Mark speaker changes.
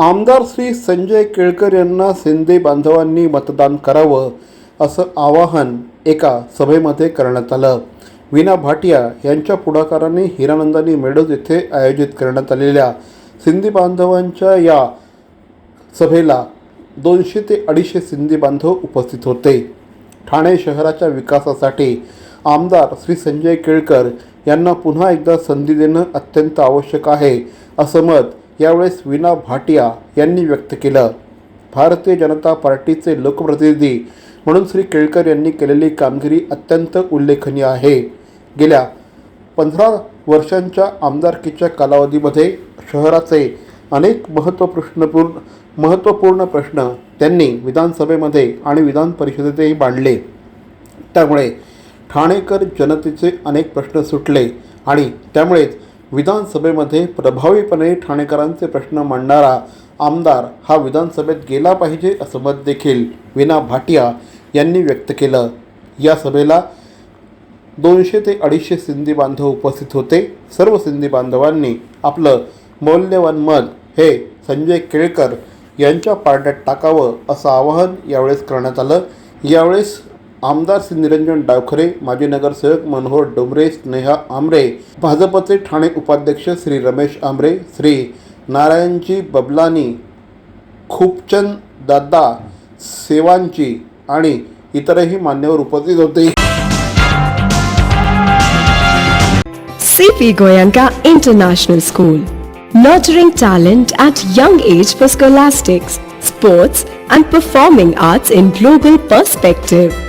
Speaker 1: आमदार श्री संजय केळकर यांना शिंदे बांधवांनी मतदान करावं असं आवाहन एका सभेमध्ये करण्यात आलं. विना भाटिया यांच्या पुढाकाराने हिरानंदानी मेडोज येथे आयोजित करण्यात आलेल्या सिंधी बांधवांच्या या सभेला दोनशे ते अडीचशे सिंधी बांधव उपस्थित होते. ठाणे शहराच्या विकासासाठी आमदार श्री संजय केळकर यांना पुन्हा एकदा संधी देणं अत्यंत आवश्यक आहे असं मत यावेळेस विना भाटिया यांनी व्यक्त केलं. भारतीय जनता पार्टीचे लोकप्रतिनिधी म्हणून श्री केळकर यांनी केलेली कामगिरी अत्यंत उल्लेखनीय आहे. गेल्या पंधरा वर्षांच्या आमदारकीच्या कालावधीमध्ये शहराचे अनेक महत्त्वपूर्ण महत्त्वपूर्ण प्रश्न त्यांनी विधानसभेमध्ये आणि विधान परिषदेतही मांडले. त्यामुळे ठाणेकर जनतेचे अनेक प्रश्न सुटले आणि त्यामुळेच विधानसभेमध्ये प्रभावीपणे ठाणेकरांचे प्रश्न मांडणारा आमदार हा विधानसभेत गेला पाहिजे असं मत देखील विना भाटिया यांनी व्यक्त केलं. या सभेला दोनशे ते अडीचशे सिंधी बांधव उपस्थित होते. सर्व सिंधी बांधवांनी आपलं मौल्यवान मत हे संजय केळकर यांच्या पारड्यात टाकावं असं आवाहन यावेळेस करण्यात आलं. यावेळेस आमदार श्री निरंजन डावखरे माजी नगरसेवक मनोहर डोमरे स्नेहा आमरे भाजपचे ठाणे उपाध्यक्ष श्री रमेश आमरे श्री नारायणजी बबलानी खूपचंद दादा सेवांची आणि इतरही मान्यवर उपस्थित होते.
Speaker 2: C P Goenka international school nurturing talent at young age for scholastics sports and performing arts in global perspective